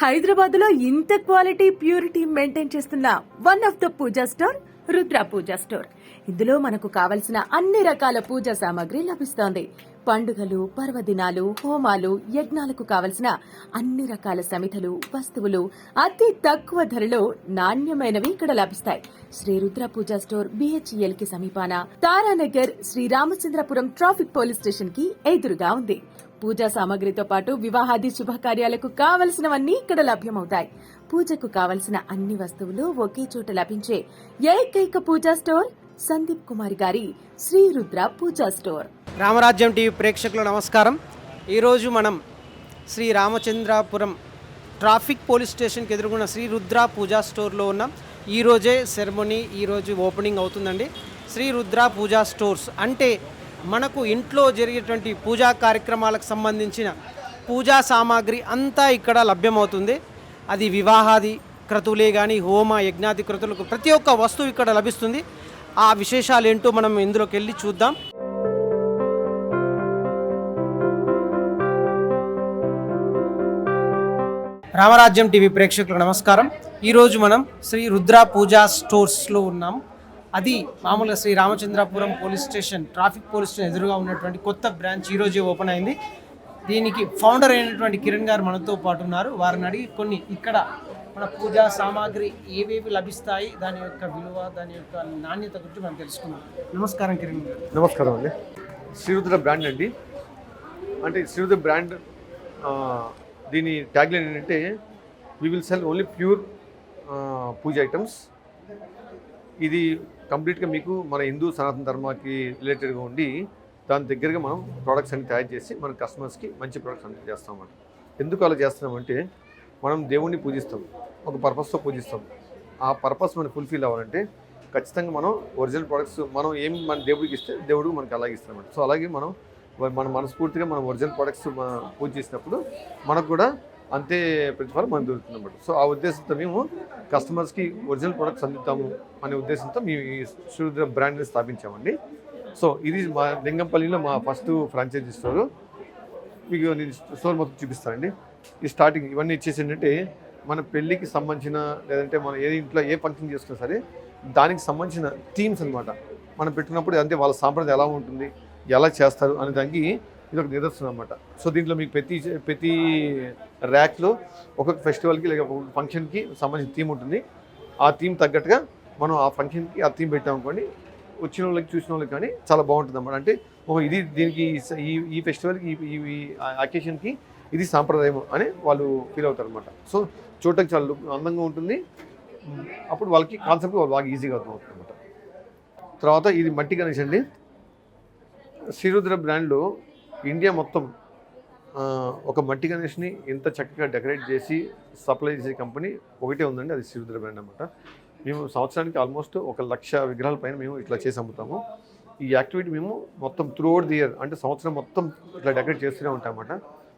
హైదరాబాద్లో ఇంత quality purity maintain చేస్తున్న one of the Pooja store Rudra Pooja store. ఇందులో మనకు కావలసిన అన్ని రకాల పూజా సామాగ్రి లభిస్తోంది. పండుగలు పర్వదినాలు హోమాలు యజ్ఞాలకు కావలసిన అన్ని రకాల సమితలు వస్తువులు అతి తక్కువ ధరలో నాణ్యమైనవి ఇక్కడ లభిస్తాయి. శ్రీ రుద్ర పూజా స్టోర్ బిహెచ్ఎల్కి సమీపాన తారానగర్ శ్రీ రామచంద్రపురం ట్రాఫిక్ పోలీస్ స్టేషన్కి ఎదురుగా ఉంది. పూజా సామాగ్రితో పాటు వివాహాది శుభకార్యాలకు కావలసినవన్నీ ఇక్కడ లభ్యమవుతాయి. పూజకు కావలసిన అన్ని వస్తువులు ఒకే చోట లభించే ఏకైక పూజా స్టోర్ సందీప్ కుమార్ గారి శ్రీ రుద్ర పూజా స్టోర్. రామరాజ్యం టీవీ ప్రేక్షకులు నమస్కారం. ఈరోజు మనం శ్రీ రామచంద్రాపురం ట్రాఫిక్ పోలీస్ స్టేషన్కి ఎదుర్కొన్న శ్రీ రుద్ర పూజా స్టోర్లో ఉన్నాం. ఈరోజే సెరమొనీ ఈరోజు ఓపెనింగ్ అవుతుందండి. శ్రీ రుద్ర పూజా స్టోర్స్ అంటే మనకు ఇంట్లో జరిగేటువంటి పూజా కార్యక్రమాలకు సంబంధించిన పూజా సామాగ్రి అంతా ఇక్కడ లభ్యమవుతుంది. అది వివాహాది క్రతువులే కానీ హోమ యజ్ఞాది క్రతువులకు ప్రతి ఒక్క వస్తువు ఇక్కడ లభిస్తుంది. ఆ విశేషాలు ఏంటో మనం ఇందులోకి వెళ్ళి చూద్దాం. రామరాజ్యం టీవీ ప్రేక్షకులకు నమస్కారం. ఈరోజు మనం శ్రీ రుద్ర పూజా స్టోర్స్లో ఉన్నాం. అది మామూలుగా Sri Ramachandrapuram police station traffic police station ఎదురుగా ఉన్నటువంటి కొత్త బ్రాంచ్ ఈరోజే ఓపెన్ అయింది. దీనికి ఫౌండర్ అయినటువంటి కిరణ్ గారు మనతో పాటు ఉన్నారు. వారిని అడిగి కొన్ని ఇక్కడ మన పూజా సామాగ్రి ఏవేవి లభిస్తాయి దాని యొక్క విలువ దాని యొక్క నాణ్యత గురించి మనం తెలుసుకుందాం. నమస్కారం కిరణ్ గారు. నమస్కారం అండి. శ్రీరుద్ర బ్రాండ్ అండి. అంటే శ్రీరుద్ర బ్రాండ్ దీని ట్యాగ్లైన్ ఏంటంటే we will sell only pure pooja items ఇది కంప్లీట్గా మీకు మన హిందూ సనాతన ధర్మాకి రిలేటెడ్గా ఉండి దాని దగ్గరగా మనం ప్రోడక్ట్స్ అన్ని తయారు చేసి మన కస్టమర్స్కి మంచి ప్రోడక్ట్స్ అన్ని చేస్తామన్నమాట. ఎందుకు అలా చేస్తున్నామంటే మనం దేవుణ్ణి పూజిస్తాం ఒక పర్పస్తో పూజిస్తాం. ఆ పర్పస్ మనకి ఫుల్ఫిల్ అవ్వాలంటే ఖచ్చితంగా మనం ఒరిజినల్ ప్రోడక్ట్స్ మనం ఏమి మన దేవుడికి ఇస్తే దేవుడు మనకి అలాగే ఇస్తామన్నమాట సో అలాగే మనం మన మనస్ఫూర్తిగా మనం ఒరిజినల్ ప్రోడక్ట్స్ పూజ చేసినప్పుడు మనకు కూడా అంతే ప్రతిఫలం మనం దొరుకుతుందన్నమాట సో ఆ ఉద్దేశంతో మేము కస్టమర్స్కి ఒరిజినల్ ప్రొడక్ట్స్ అందిద్దాము అనే ఉద్దేశంతో మేము ఈ శ్రీరుద్ర బ్రాండ్ని స్థాపించామండి. సో ఇది మా లింగంపల్లిలో మా ఫస్ట్ ఫ్రాంచైజీ స్టోరు మీకు నేను స్టోర్ మొత్తం చూపిస్తానండి. ఈ స్టార్టింగ్ ఇవన్నీ ఇచ్చేసి ఏంటంటే మన పెళ్ళికి సంబంధించిన లేదంటే మనం ఏ ఇంట్లో ఏ ఫంక్షన్ చేసుకున్నా సరే దానికి సంబంధించిన థీమ్స్ అనమాట మనం పెట్టినప్పుడు అంటే వాళ్ళ సాంప్రదాయం ఎలా ఉంటుంది ఎలా చేస్తారు అనే దానికి ఇది ఒక నిదర్శనం అనమాట సో దీంట్లో మీకు ప్రతి ప్రతి ర్యాక్లో ఒక్కొక్క ఫెస్టివల్కి లేక ఒక్కొక్క ఫంక్షన్కి సంబంధించిన థీమ్ ఉంటుంది. ఆ థీమ్ తగ్గట్టుగా మనం ఆ ఫంక్షన్కి ఆ థీమ్ పెట్టామనుకోండి వచ్చిన వాళ్ళకి చూసిన వాళ్ళకి కానీ చాలా బాగుంటుంది అన్నమాట. అంటే ఓ ఇది దీనికి ఈ ఈ ఫెస్టివల్కి ఈ ఈ అకేషన్కి ఇది సాంప్రదాయం అని వాళ్ళు ఫీల్ అవుతారు అనమాట సో చూడటానికి చాలా అందంగా ఉంటుంది. అప్పుడు వాళ్ళకి కాన్సెప్ట్ వాళ్ళు బాగా ఈజీగా అర్థమవుతుంది అనమాట తర్వాత ఇది మట్టి గణేష్ అండి. శ్రీరుద్ర బ్రాండ్లో ఇండియా మొత్తం ఒక మట్టి గణేష్ని ఇంత చక్కగా డెకరేట్ చేసి సప్లై చేసే కంపెనీ ఒకటే ఉందండి అది శ్రీరుద్ర బ్రాండ్ అనమాట మేము సంవత్సరానికి ఆల్మోస్ట్ ఒక లక్ష విగ్రహాల పైన మేము ఇట్లా చేసి అమ్ముతాము. ఈ యాక్టివిటీ మేము మొత్తం త్రూ అవుట్ ది ఇయర్ అంటే సంవత్సరం మొత్తం ఇట్లా డెకరేట్ చేస్తూనే ఉంటాం అన్నమాట.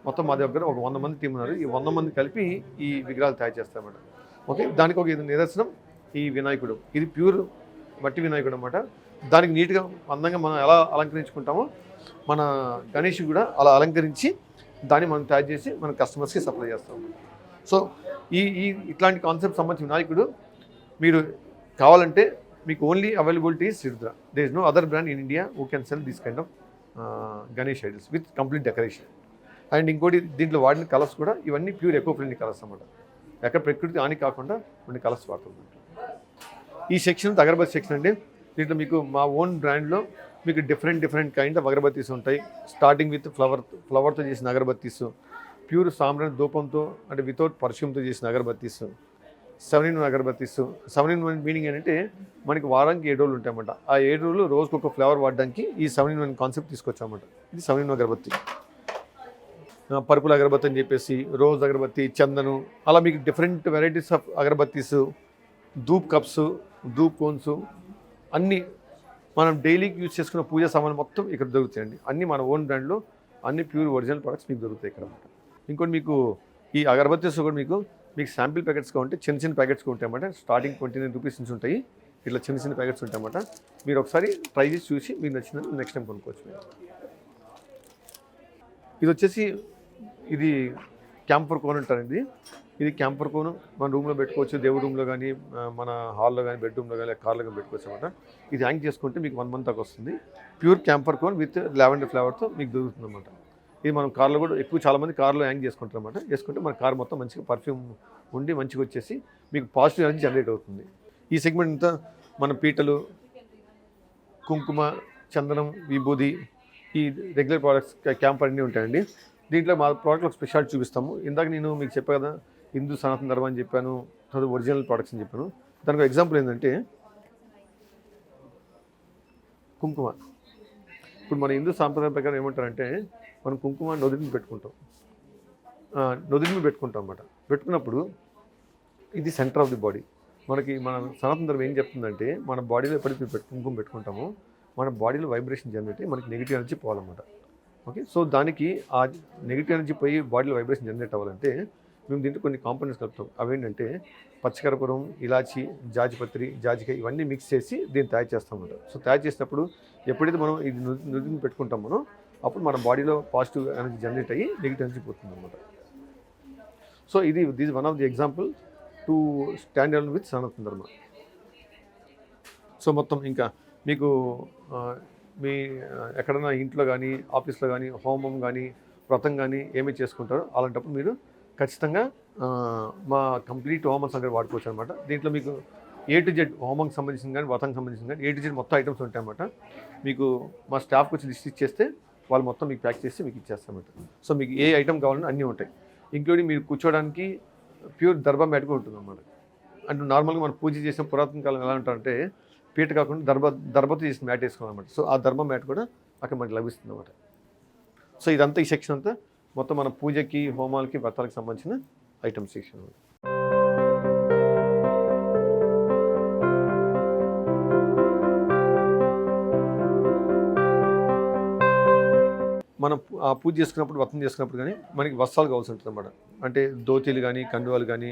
మొత్తం మా దగ్గర ఒక వంద మంది టీం ఉన్నారు. ఈ వంద మంది కలిపి ఈ విగ్రహాలు తయారు చేస్తామన్నమాట ఓకే దానికి ఒక ఇది నిదర్శనం ఈ వినాయకుడు. ఇది ప్యూర్ మట్టి వినాయకుడు అనమాట దానికి నీట్గా అందంగా మనం ఎలా అలంకరించుకుంటామో మన గణేష్ కూడా అలా అలంకరించి దాన్ని మనం తయారు చేసి మన కస్టమర్స్కి సప్లై చేస్తాం. సో ఈ ఈ ఇట్లాంటి కాన్సెప్ట్ సంబంధించిన వినాయకుడు మీరు కావాలంటే మీకు only availability సిరుద్ర there is no other brand in India who can sell this kind of Ganesh idols with complete decoration and ఇంకోటి దీంట్లో వాడిన కలర్స్ కూడా ఇవన్నీ ప్యూర్ ఎకో ఫ్రెండ్లీ కలర్స్ అన్నమాట. ఎక్కడ ప్రకృతి హాని కాకుండా కొన్ని కలర్స్ వాడుతుంది ఈ సెక్షన్ అగరబత్తి సెక్షన్ అండి. దీంట్లో మీకు మా ఓన్ బ్రాండ్లో మీకు different different kind of agarbattis ఉంటాయి. స్టార్టింగ్ విత్ ఫ్లవర్ ఫ్లవర్తో చేసిన అగరబత్తీస్ ప్యూర్ సాంబ్రాన్ ధూపంతో అంటే వితౌట్ పర్ఫ్యూమ్తో చేసిన agarbattis seven in one agarbattis. Seven in one meaning ఏంటంటే మనకి వారానికి ఏడు రోజులు ఉంటాయన్నమాట. ఆ ఏడు రోజులు రోజుకు ఒక ఫ్లేవర్ వాడడానికి ఈ సెవెన్ ఇన్ వన్ కాన్సెప్ట్ తీసుకొచ్చామన్నమాట. ఇది సెవెన్ ఇన్ అగరబత్తి. ఆ, పర్పుల్ అగరబత్తి అని చెప్పేసి రోజ్ అగరబత్తి చందను అలా మీకు different varieties of agarbattis dhoop cups dhoop cones అన్నీ మనం డైలీకి యూజ్ చేసుకున్న పూజ సామాన్లు మొత్తం ఇక్కడ దొరుకుతాయండి. అన్ని మన ఓన్ బ్రాండ్లో అన్ని ప్యూర్ ఒరిజినల్ ప్రొడక్ట్స్ మీకు దొరుకుతాయి ఇక్కడ అన్నమాట. ఇంకోటి మీకు ఈ అగరబత్తీస్ కూడా మీకు మీకు శాంపిల్ ప్యాకెట్స్గా ఉంటే చిన్న చిన్న ప్యాకెట్స్గా ఉంటాయి అన్నమాట. స్టార్టింగ్ ట్వంటీ నైన్ రూపీస్ నుంచి ఉంటాయి. ఇట్లా చిన్న చిన్న ప్యాకెట్స్ ఉంటాయి అన్నమాట. మీరు ఒకసారి ట్రై చేసి చూసి మీకు నచ్చిన నెక్స్ట్ టైం కొనుక్కోవచ్చు మీరు. ఇది వచ్చేసి ఇది క్యాంపర్ కోన్ అంటారండి. ఇది క్యాంపర్ కోన్ మన రూమ్లో పెట్టుకోవచ్చు. దేవుడి రూమ్లో కానీ మన హాల్లో కానీ బెడ్రూమ్లో కానీ కార్లో కానీ పెట్టుకోవచ్చు అనమాట ఇది హ్యాంగ్ చేసుకుంటే మీకు వన్ మంత్ దాకా వస్తుంది. Pure camphor cone with lavender ఫ్లేవర్తో మీకు దొరుకుతుంది అనమాట ఇది మనం కార్లో కూడా ఎక్కువ చాలామంది కార్లో హ్యాంగ్ చేసుకుంటారు అనమాట చేసుకుంటే మన కార్ మొత్తం మంచిగా పర్ఫ్యూమ్ ఉండి మంచిగా వచ్చేసి మీకు పాజిటివ్ ఎనర్జీ జనరేట్ అవుతుంది. ఈ సెగ్మెంట్ అంతా మన పీటలు కుంకుమ చందనం విభూది ఈ రెగ్యులర్ ప్రోడక్ట్స్ క్యాంప్ అన్నీ ఉంటాయండి. దీంట్లో మా ప్రోడక్ట్లో స్పెషాలిటీ చూపిస్తాము. ఇందాక నేను మీకు చెప్పా కదా హిందూ సనాతన ధర్మం అని చెప్పాను తర్వాత ఒరిజినల్ ప్రొడక్ట్స్ అని చెప్పాను. దానికి ఎగ్జాంపుల్ ఏంటంటే కుంకుమ. ఇప్పుడు మన హిందూ సాంప్రదాయం ప్రకారం ఏమంటారంటే మనం కుంకుమ నొదిరిని పెట్టుకుంటాం. నొదిరిని పెట్టుకుంటాం అన్నమాట. పెట్టుకున్నప్పుడు ఇది సెంటర్ ఆఫ్ ది బాడీ మనకి మన సనాతన ధర్మం ఏం చెప్తుందంటే మన బాడీలో ఎప్పుడైతే పెట్టు కుంకుమ పెట్టుకుంటామో మన బాడీలో వైబ్రేషన్ జనరేట్ మనకి నెగిటివ్ ఎనర్జీ పోవాలన్నమాట. ఓకే సో దానికి ఆ నెగిటివ్ ఎనర్జీ పోయి బాడీలో వైబ్రేషన్ జనరేట్ అవ్వాలంటే మేము దీంట్లో కొన్ని కాంపోనెంట్స్ కలుపుతాం. అవేంటంటే పచ్చకరపురం ఇలాచి జాజిపత్రి జాజికాయ ఇవన్నీ మిక్స్ చేసి దీన్ని తయారు చేస్తాం సో తయారు చేసినప్పుడు ఎప్పుడైతే మనం ఇది నుదిని పెట్టుకుంటాం మనం అప్పుడు మన బాడీలో పాజిటివ్ ఎనర్జీ జనరేట్ అయ్యి నెగిటివ్ ఎనర్జీ పోతుంది అనమాట సో ఇది this one of the example to stand alone with Sanatana Dharma so మొత్తం ఇంకా మీకు మీ ఎక్కడైనా ఇంట్లో కానీ ఆఫీస్లో కానీ హోమం కానీ వ్రతం కానీ ఏమి చేసుకుంటారో అలాంటప్పుడు మీరు ఖచ్చితంగా మా కంప్లీట్ హోమం సంగతి వాడుకోవచ్చు అనమాట దీంట్లో మీకు ఏ టు జెడ్ హోమంకి సంబంధించిన కానీ వ్రతంకి సంబంధించిన కానీ ఏ టు జెడ్ మొత్తం ఐటమ్స్ ఉంటాయన్నమాట. మీకు మా స్టాఫ్కి వచ్చి లిస్ట్ ఇచ్చేస్తే వాళ్ళు మొత్తం మీకు ప్యాక్ చేసి మీకు ఇచ్చేస్తామన్నమాట సో మీకు ఏ ఐటమ్ కావాలన్నా అన్నీ ఉంటాయి. ఇంక్లూడింగ్ మీరు కూర్చోవడానికి ప్యూర్ దర్భా మ్యాట్ కూడా ఉంటుంది అన్నమాట అంటే నార్మల్గా మనం పూజ చేసిన పురాతన కాలం ఎలా ఉంటారంటే పీట కాకుండా దర్భ దర్భతో చేసిన మ్యాట్ వేసుకోవాలి అనమాట సో ఆ దర్భ మ్యాట్ కూడా అక్కడ మనకి లభిస్తుంది అనమాట సో ఇదంతా ఈ సెక్షన్ అంతా మొత్తం మన పూజకి హోమాలకి వ్రతాలకు సంబంధించిన ఐటమ్ సెక్షన్ మనం ఆ పూజ చేసుకున్నప్పుడు వ్రతం చేసుకున్నప్పుడు కానీ మనకి వస్త్రాలు కావాల్సి ఉంటుంది అన్నమాట. అంటే ధోతీలు కానీ కండువాలు కానీ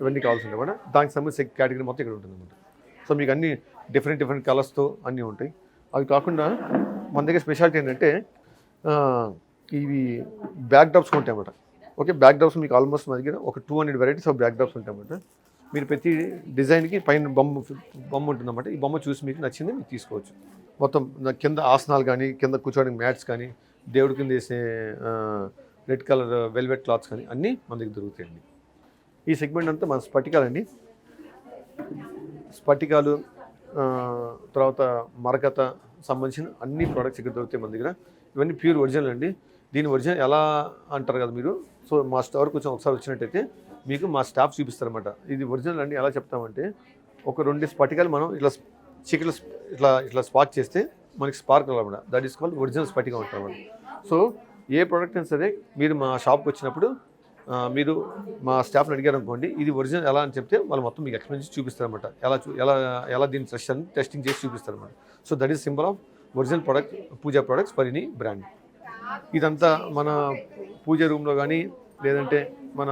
ఇవన్నీ కావాల్సి ఉంటాయి అన్నమాట. దానికి సంబంధించిన కేటగిరీ మొత్తం ఇక్కడ ఉంటుంది అన్నమాట. సో మీకు అన్ని డిఫరెంట్ డిఫరెంట్ కలర్స్తో అన్నీ ఉంటాయి. అవి కాకుండా మన దగ్గర స్పెషాలిటీ ఏంటంటే ఇవి బ్యాక్ డ్రాప్స్ ఉంటాయి అన్నమాట ఓకే బ్యాక్ డ్రాప్స్ మీకు ఆల్మోస్ట్ మా దగ్గర ఒక two hundred varieties of backdrops ఉంటాయన్నమాట. మీరు ప్రతి డిజైన్కి పైన బొమ్మ బొమ్మ ఉంటుందన్నమాట. ఈ బొమ్మ చూసి మీకు నచ్చింది మీరు తీసుకోవచ్చు. మొత్తం కింద ఆసనాలు కానీ కింద కూర్చోడానికి మ్యాట్స్ కానీ దేవుడి కింద వేసే రెడ్ కలర్ వెల్వెట్ క్లాత్స్ కానీ అన్నీ మన దగ్గర దొరుకుతాయండి. ఈ సెగ్మెంట్ అంతా మన స్ఫటికాలండి స్ఫటికాలు తర్వాత మరకత సంబంధించిన అన్ని ప్రోడక్ట్స్ ఇక్కడ దొరుకుతాయి మన దగ్గర. ఇవన్నీ ప్యూర్ ఒరిజినల్ అండి. దీని ఒరిజినల్ ఎలా అంటారు కదా మీరు? సో మా స్టోర్కి కొంచెం ఒకసారి వచ్చినట్టయితే మీకు మా స్టాఫ్ చూపిస్తారనమాట ఇది ఒరిజినల్ అండి ఎలా చెప్తామంటే ఒక రెండు స్పటికాలు మనం ఇట్లా చీకట్లో ఇట్లా ఇట్లా స్పాట్ చేస్తే మనకి స్పార్క్ అనమాట that is called original sphatika ఉంటారు సో ఏ ప్రోడక్ట్ అయినా సరే మీరు మా షాప్కి వచ్చినప్పుడు మీరు మా స్టాఫ్ని అడిగారు అనుకోండి ఇది ఒరిజినల్ ఎలా అని చెప్తే వాళ్ళు మొత్తం మీకు ఎక్స్ప్లెయిన్ చేసి చూపిస్తారనమాట ఎలా చూ ఎలా ఎలా దీని సెషన్ టెస్టింగ్ చేసి చూపిస్తారనమాట so that is symbol of original product puja products for any brand ఇదంతా మన పూజ రూమ్లో కానీ లేదంటే మన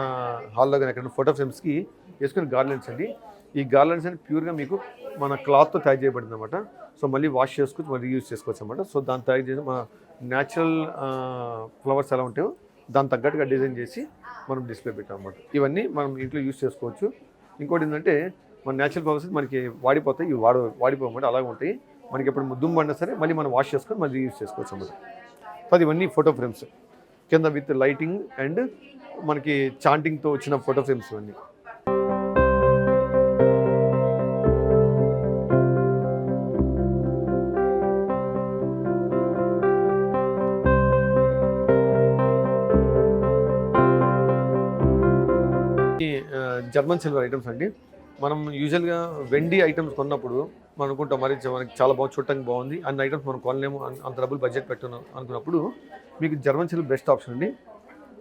హాల్లో కానీ ఎక్కడ ఫోటో ఫ్రేమ్స్కి వేసుకుని గార్లెన్స్ అండి. ఈ గార్లెన్స్ అని ప్యూర్గా మీకు మన క్లాత్తో తయారు చేయబడింది అనమాట సో మళ్ళీ వాష్ చేసుకోవచ్చు మళ్ళీ యూజ్ చేసుకోవచ్చు అనమాట సో దాన్ని తయారు చేసి మన న్యాచురల్ ఫ్లవర్స్ ఎలా ఉంటాయో దాని తగ్గట్టుగా డిజైన్ చేసి మనం డిస్ప్లే పెట్టాం అనమాట ఇవన్నీ మనం ఇంట్లో యూజ్ చేసుకోవచ్చు. ఇంకోటి ఏంటంటే మన న్యాచురల్ ఫ్లవర్స్ మనకి వాడిపోతాయి ఇవి వాడ వాడిపోమాట అలాగే ఉంటాయి. మనకి ఎప్పుడు దుమ్ము పడినా సరే మళ్ళీ మనం వాష్ చేసుకొని మళ్ళీ యూజ్ చేసుకోవచ్చు అనమాట సో అది ఇవన్నీ ఫోటో ఫ్రేమ్స్ కింద విత్ లైటింగ్ అండ్ మనకి చాంటింగ్తో వచ్చిన ఫోటో ఫ్రేమ్స్ ఇవన్నీ. జర్మన్ సిల్వర్ ఐటమ్స్ అండి. మనం యూజువల్గా వెండి ఐటమ్స్ కొన్నప్పుడు మనం అనుకుంటాం. మరి మనకి చాలా బాగా చూడటానికి బాగుంది. అన్ని ఐటమ్స్ మనం కొనలేము. అంత డబ్బులు బడ్జెట్ పెట్టను అనుకున్నప్పుడు మీకు జర్మన్ సిల్క్ బెస్ట్ ఆప్షన్ అండి.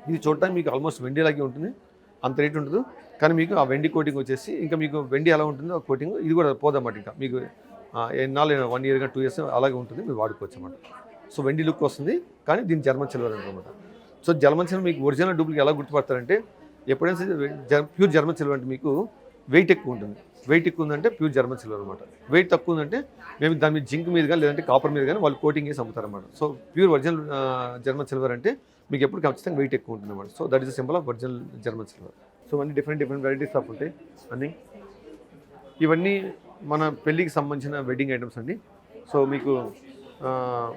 ఇది చూడటానికి మీకు ఆల్మోస్ట్ వెండిలాగే ఉంటుంది. అంత రేట్ ఉండదు. కానీ మీకు ఆ వెండి కోటింగ్ వచ్చేసి ఇంకా మీకు వెండి ఎలా ఉంటుందో ఆ కోటింగ్ ఇది కూడా పోదన్నమాట ఇంకా. మీకు ఎన్నాళ్ళు వన్ ఇయర్గా టూ ఇయర్స్ అలాగే ఉంటుంది. మీరు వాడుకోవచ్చు అన్నమాట. సో వెండి లుక్ వస్తుంది. కానీ దీని జర్మన్ సిల్వర్ అనమాట సో జర్మన్ సిల్వర్ మీకు ఒరిజినల్ డూప్లికి ఎలా గుర్తుపడతారంటే ఎప్పుడైనా సరే ప్యూర్ జర్మన్ సిల్వర్ అంటే మీకు వెయిట్ ఎక్కువ ఉంటుంది. వెయిట్ ఎక్కువ ఉందంటే ప్యూర్ జర్మన్ సిల్వర్ అనమాట వెయిట్ తక్కువ ఉందంటే మేము దాని మీద జింక్ మీద కానీ లేదంటే కాపర్ మీద కానీ వాళ్ళు కోటింగ్ వేసి అమ్ముతారన్నమాట so pure original German silver అంటే మీకు ఎప్పుడు ఖచ్చితంగా వెయిట్ ఎక్కువ ఉంటుంది అనమాట so that is symbol of original German silver so అన్ని డిఫరెంట్ డిఫరెంట్ వెరైటీస్ ఆఫ్ ఉంటాయి. అన్నీ. ఇవన్నీ మన పెళ్ళికి సంబంధించిన వెడ్డింగ్ ఐటమ్స్ అండి. సో మీకు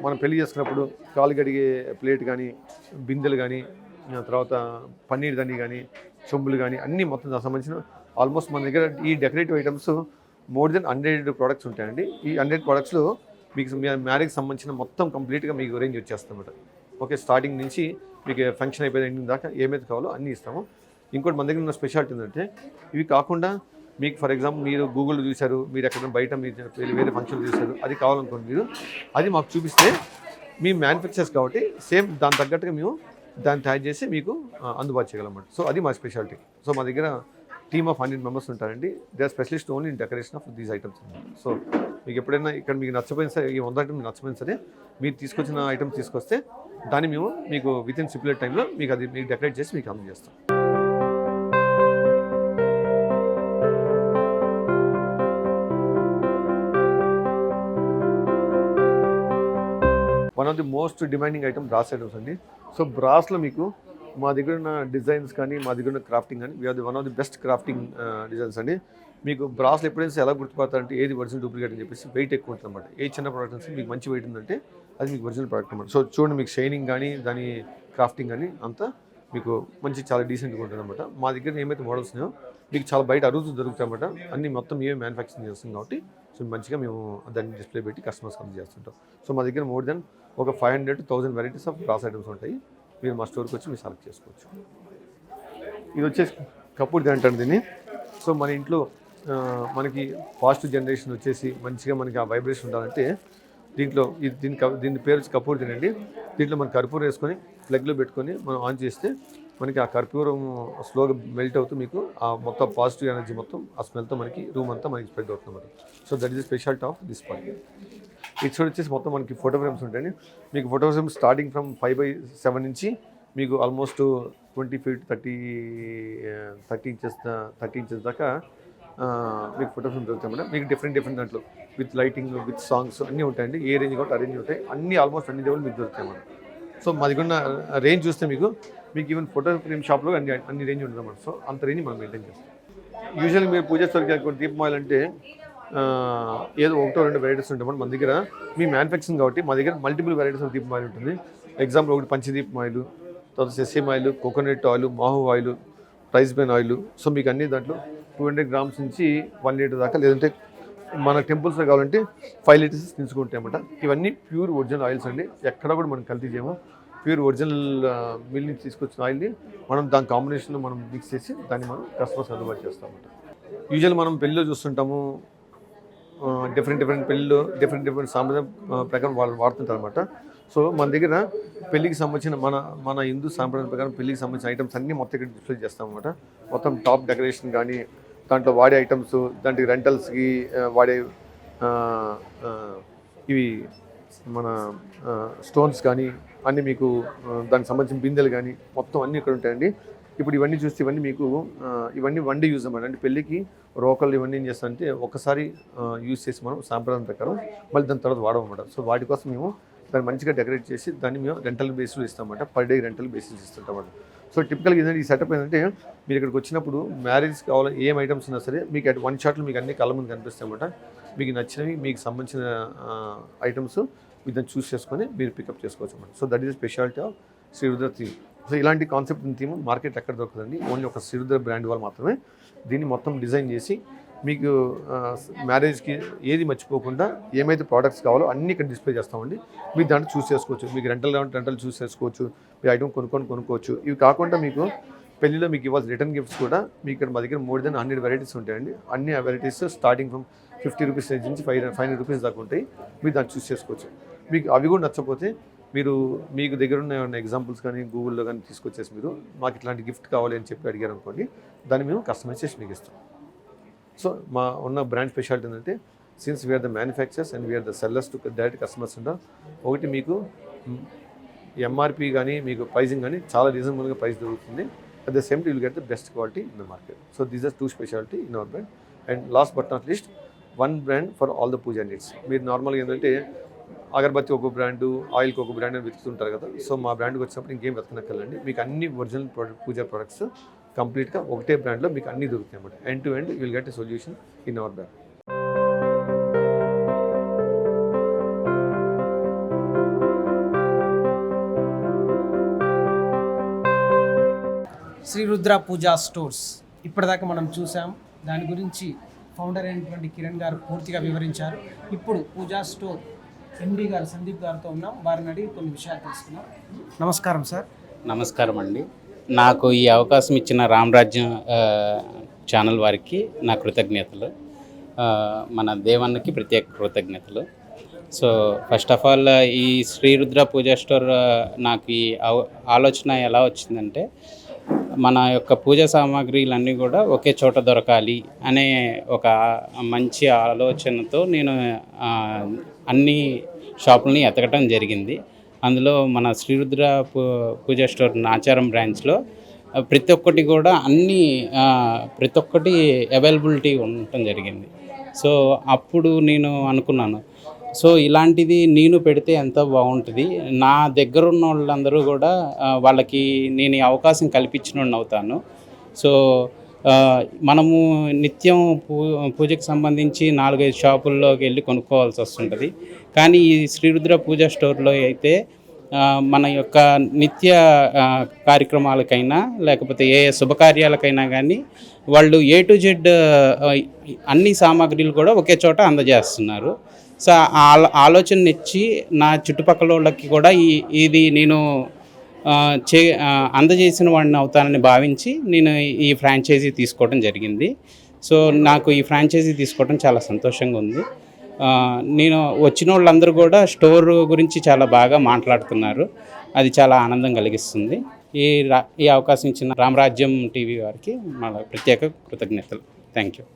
మనం పెళ్ళి చేసుకున్నప్పుడు కాలు గడిగే ప్లేట్ కానీ బిందెలు కానీ తర్వాత పన్నీర్ దండి కానీ చెంబులు కానీ అన్నీ మొత్తం దానికి సంబంధించిన ఆల్మోస్ట్ మన దగ్గర ఈ decorative items more than hundred products ఉంటాయండి. ఈ హండ్రెడ్ ప్రోడక్ట్స్లో మీకు మ్యారేజ్కి సంబంధించిన మొత్తం కంప్లీట్గా మీకు అరేంజ్ వచ్చేస్తాం అన్నమాట ఓకే స్టార్టింగ్ నుంచి మీకు ఫంక్షన్ అయిపోయిన ఎండింగ్ దాకా ఏమైతే కావాలో అన్నీ ఇస్తాము. ఇంకోటి మన దగ్గర ఉన్న స్పెషాలిటీ ఏంటంటే ఇవి కాకుండా మీకు ఫర్ ఎగ్జాంపుల్ మీరు గూగుల్ చూశారు మీరు ఎక్కడ బయట మీరు వేరే ఫంక్షన్ చూశారు అది కావాలనుకోండి మీరు అది మాకు చూపిస్తే మీ మ్యానుఫ్యాక్చర్స్ కాబట్టి సేమ్ దాని తగ్గట్టుగా మేము దాన్ని తయారు చేసి మీకు అందుబాటు చేయగలమాట సో అది మా స్పెషాలిటీ. సో మా దగ్గర టీమ్ ఆఫ్ హండ్రెడ్ మెంబర్స్ ఉంటారండి. They are specialist only in decoration of these items. So మీకు ఎప్పుడైనా ఇక్కడ మీకు నచ్చపోయిన సరే ఈ వంద ఐటమ్ నచ్చపోయిన సరే మీరు తీసుకొచ్చిన ఐటమ్ తీసుకొస్తే దాన్ని మేము మీకు విత్ ఇన్ సిప్యులేట్ టైంలో మీకు అది మీకు డెకరేట్ చేసి మీకు అందజేస్తాం. One of the most demanding item brass items అండి. సో బ్రాస్లో మీకు మా దగ్గర ఉన్న డిజైన్స్ కానీ మా దగ్గర ఉన్న క్రాఫ్టింగ్ కానీ we're the one of the best crafting designs అండి. మీకు బ్రాస్లు ఎప్పుడైనా ఎలా గుర్తుపడతారంటే ఏది ఒరిజినల్ డూప్లికేట్ అని చెప్పేసి వెయిట్ ఎక్కువ ఉంటుంది అనమాట ఏ చిన్న ప్రోడక్ట్ నుంచి మీకు మంచి వెయిట్ ఉందంటే అది మీకు ఒరిజినల్ ప్రోడక్ట్ అనమాట సో చూడండి మీకు షైనింగ్ కానీ దాని క్రాఫ్టింగ్ కానీ అంతా మీకు మంచి చాలా డీసెంట్గా ఉంటుంది అనమాట మా దగ్గర ఏమైతే మోడల్స్ ఉన్నాయో మీకు చాలా బయట అరుదు దొరుకుతాయి అనమాట అన్ని మొత్తం మేమే మ్యానుఫ్యాక్చరింగ్ చేస్తాం కాబట్టి సో మంచిగా మేము దాన్ని డిస్ప్లే పెట్టి కస్టమర్స్ అందజేస్తుంటాం. సో మా దగ్గర మోర్ దెన్ ఒక five hundred thousand varieties of brass items ఉంటాయి. మీరు మా స్టోర్కి వచ్చి మీరు సెలెక్ట్ చేసుకోవచ్చు. ఇది వచ్చేసి కపూర్ అంటారు దీన్ని. సో మన ఇంట్లో మనకి ఫాస్ట్ జనరేషన్ వచ్చేసి మంచిగా మనకి ఆ వైబ్రేషన్ ఉండాలంటే దీంట్లో ఇది దీని క- దీని పేరు వచ్చి కపూర్ తినండి దీంట్లో మనం కర్పూరం వేసుకొని ప్లగ్లో పెట్టుకొని మనం ఆన్ చేస్తే మనకి ఆ కర్పూరం స్లోగా మెల్ట్ అవుతూ మీకు ఆ మొత్తం పాజిటివ్ ఎనర్జీ మొత్తం ఆ స్మెల్తో మనకి రూమ్ అంతా మనకి స్ప్రెడ్ అవుతుంది అన్నమాట. So that is speciality of this point ఇటు సైడ్ వచ్చేసి మొత్తం మనకి ఫోటో ఫ్రేమ్స్ ఉంటాయండి. మీకు photo frames starting from five by seven నుంచి మీకు almost twenty feet thirty thirty inches thirty inches దాకా మీకు ఫోటో ఫ్రేమ్ దొరుకుతాయి మేడం. మీకు డిఫరెంట్ డిఫరెంట్ దాంట్లో విత్ లైటింగ్ విత్ సాంగ్స్ అన్నీ ఉంటాయండి. ఏ రేంజ్ కాబట్టి ఆ రేంజ్ ఉంటాయి. అన్ని ఆల్మోస్ట్ అన్ని లెవెల్ మీకు దొరుకుతాయి మేడం. సో మా దగ్గర ఉన్న రేంజ్ చూస్తే మీకు మీకు ఈవెన్ ఫోటో ఫ్రేమ్ షాప్లో అన్ని అన్ని రేంజ్ ఉంటుంది మేడం. సో అంత రేంజ్ మనం మెయింటైన్ చేస్తాం. యూజువల్గా మీరు పూజ స్టోర్కి అనుకోండి దీపమాయిల్ అంటే ఏదో ఒకటో రెండు వెరైటీస్ ఉంటాయి మన దగ్గర. మీ మ్యానుఫ్యాక్చరింగ్ కాబట్టి మా దగ్గర మల్టిపుల్ వెరైటీస్ ఆఫ్ దీపమాయిల్ ఉంటుంది. ఎగ్జాంపుల్ ఒకటి పంచదీపం ఆయిల్ తర్వాత sesame oil coconut oil మాహు oil rice bran oil so మీకు అన్ని దాంట్లో టూ హండ్రెడ్ గ్రామ్స్ నుంచి వన్ లీటర్ దాకా లేదంటే మన టెంపుల్స్లో కావాలంటే ఫైవ్ లీటర్స్ తీసుకుంటాయన్నమాట ఇవన్నీ ప్యూర్ ఒరిజినల్ ఆయిల్స్ అండి. ఎక్కడ కూడా మనం కల్తీ చేయము. ప్యూర్ ఒరిజినల్ మిల్ నుంచి తీసుకొచ్చిన ఆయిల్ని మనం దాని కాంబినేషన్లో మనం మిక్స్ చేసి దాన్ని మనం కస్టమర్స్ అందుబాటు చేస్తామన్నమాట యూజువల్ మనం పెళ్ళిలో చూస్తుంటాము. డిఫరెంట్ డిఫరెంట్ పెళ్ళిళ్ళు డిఫరెంట్ డిఫరెంట్ సాంప్రదాయం ప్రకారం వాళ్ళు వాడుతుంటారు అనమాట సో మన దగ్గర పెళ్ళికి సంబంధించిన మన మన హిందూ సాంప్రదాయం ప్రకారం పెళ్ళికి సంబంధించిన ఐటమ్స్ అన్నీ మొత్తం ఇక్కడ డిస్ప్లే చేస్తాం అనమాట మొత్తం టాప్ డెకరేషన్ కానీ దాంట్లో వాడే ఐటమ్స్ దాంట్లో రెంటల్స్కి వాడే ఇవి మన స్టోన్స్ కానీ అన్నీ మీకు దానికి సంబంధించిన బిందెలు కానీ మొత్తం అన్నీ ఇక్కడ ఉంటాయండి. ఇప్పుడు ఇవన్నీ చూస్తే ఇవన్నీ మీకు ఇవన్నీ వన్ డే యూజ్ అన్నమాట. అంటే పెళ్ళికి రోకలు ఇవన్నీ ఏం చేస్తామంటే ఒకసారి యూజ్ చేసి మనం సాంప్రదాయం ప్రకారం మళ్ళీ దాని తర్వాత వాడమన్నమాట సో వాటి కోసం మేము దాన్ని మంచిగా డెకరేట్ చేసి దాన్ని మేము రెంటల్ బేస్లో ఇస్తామన్నమాట. పర్ డే రెంటల్ బేసిస్ ఇస్తుంటాం సో టిపికల్గా ఏంటంటే ఈ సెటప్ ఏంటంటే మీరు ఇక్కడికి వచ్చినప్పుడు మ్యారేజ్ కావాలి ఏం ఐటమ్స్ ఉన్నా సరే మీకు అట్ వన్ షాట్లో మీకు అన్ని కళ్ళ ముందు కనిపిస్తాయన్నమాట మీకు నచ్చినవి మీకు సంబంధించిన ఐటమ్స్ మీరు దాన్ని చూస్ చేసుకొని మీరు పికప్ చేసుకోవచ్చు అన్నమాట. So that is speciality of Shri Rudra theme so ఇలాంటి కాన్సెప్ట్ థీమ్ మార్కెట్ ఎక్కడ దొరకదండి? ఓన్లీ ఒక సిరుద్ర బ్రాండ్ వాళ్ళు మాత్రమే దీన్ని మొత్తం డిజైన్ చేసి మీకు మ్యారేజ్కి ఏది మర్చిపోకుండా ఏమైతే ప్రోడక్ట్స్ కావాలో అన్ని ఇక్కడ డిస్ప్లే చేస్తామండి. మీరు దాంట్లో చూస్ చేసుకోవచ్చు. మీకు రెంటల్ రెంటల్ చూస్ చేసుకోవచ్చు. మీరు ఐటమ్ కొనుక్కొని కొనుక్కోవచ్చు. ఇవి కాకుండా మీకు పెళ్ళిలో మీకు ఇవ్వాల్సిన రిటర్న్ గిఫ్ట్స్ కూడా మీకు ఇక్కడ మా దగ్గర మోర్ దెన్ హండ్రెడ్ వెరైటీస్ ఉంటాయండి. అన్ని varieties starting from fifty rupees నుంచి ఫైవ్ ఫైవ్ హండ్రెడ్ రూపీస్ దాకా ఉంటాయి. మీరు దాన్ని చూస్ చేసుకోవచ్చు. మీకు అవి కూడా నచ్చకపోతే మీరు మీకు దగ్గర ఉన్న ఏమైనా ఎగ్జాంపుల్స్ కానీ గూగుల్లో కానీ తీసుకొచ్చేసి మీరు మాకు ఇట్లాంటి గిఫ్ట్ కావాలి అని చెప్పి అడిగారు అనుకోండి దాన్ని మేము కస్టమైజ్ చేసి మీకు ఇస్తాం. సో మా ఉన్న బ్రాండ్ స్పెషాలిటీ ఏంటంటే since we're the manufacturers and we're the sellers to direct customers ఉంటాం ఒకటి మీకు ఎంఆర్పి కానీ మీకు ప్రైజింగ్ కానీ చాలా రీజనబుల్గా ప్రైస్ దొరుకుతుంది. At the same will get the best quality in the market so these are two speciality in our brand and last but not least one brand for all the puja needs మీరు నార్మల్గా ఏంటంటే అగరబత్తి ఒక brand ఆయిల్కి ఒక brand అని వెతుకుతుంటారు కదా. So మా బ్రాండ్కి వచ్చినప్పుడు ఇంకేం వెతకనక్కర్లండి మీకు అన్ని ఒరిజినల్ ప్రోడక్ట్ పూజా ప్రొడక్ట్స్ కంప్లీట్గా ఒకటే బ్రాండ్లో మీకు అన్ని దొరుకుతాయి అన్నమాట. End to end will get a solution in our brand Shri Rudra Puja stores ఇప్పటిదాకా మనం చూసాం. దాని గురించి ఫౌండర్ అయినటువంటి కిరణ్ గారు పూర్తిగా వివరించారు. ఇప్పుడు పూజా స్టోర్ ఎండి గారు సందీప్ గారితో ఉన్నాం. వారిని అడిగి కొన్ని విషయాలు తెలుసుకున్నాం నమస్కారం సార్. నమస్కారం అండి. నాకు ఈ అవకాశం ఇచ్చిన రామరాజ్యం ఛానల్ వారికి నా కృతజ్ఞతలు. మన దేవన్నకి ప్రత్యేక కృతజ్ఞతలు. సో ఫస్ట్ ఆఫ్ ఆల్ ఈ శ్రీరుద్ర పూజా స్టోర్ నాకు ఈ ఆలోచన ఎలా వచ్చిందంటే మన యొక్క పూజా సామాగ్రిలన్నీ కూడా ఒకే చోట దొరకాలి అనే ఒక మంచి ఆలోచనతో నేను అన్ని షాపుల్ని ఎతకటం జరిగింది. అందులో మన శ్రీరుద్ర పూ పూజా స్టోర్ నాచారం బ్రాంచ్లో ప్రతి ఒక్కటి కూడా అన్ని ప్రతి ఒక్కటి అవైలబిలిటీ ఉండటం జరిగింది. సో అప్పుడు నేను అనుకున్నాను. సో ఇలాంటిది నేను పెడితే ఎంత బాగుంటుంది? నా దగ్గర ఉన్న వాళ్ళందరూ కూడా వాళ్ళకి నేను అవకాశం కల్పించిన అవుతాను. సో మనము నిత్యం పూ పూజకు సంబంధించి నాలుగైదు షాపుల్లోకి వెళ్ళి కొనుక్కోవాల్సి వస్తుంటుంది. కానీ ఈ శ్రీరుద్ర పూజా స్టోర్లో అయితే మన యొక్క నిత్య కార్యక్రమాలకైనా లేకపోతే ఏ శుభకార్యాలకైనా కానీ వాళ్ళు ఏ టు జెడ్ అన్ని సామాగ్రిలు కూడా ఒకే చోట అందజేస్తున్నారు. సో ఆ ఆలో- ఆలోచన ఇచ్చి నా చుట్టుపక్కల వాళ్ళకి కూడా ఈ ఇది నేను చే అందజేసిన వాడిని అవుతానని భావించి నేను ఈ ఫ్రాంచైజీ తీసుకోవడం జరిగింది. సో నాకు ఈ ఫ్రాంచైజీ తీసుకోవడం చాలా సంతోషంగా ఉంది. నేను వచ్చిన వాళ్ళందరూ కూడా స్టోర్ గురించి చాలా బాగా మాట్లాడుతున్నారు. అది చాలా ఆనందం కలిగిస్తుంది. ఈ రా ఈ అవకాశం ఇచ్చిన రామరాజ్యం టీవీ వారికి మన ప్రత్యేక కృతజ్ఞతలు. Thank you.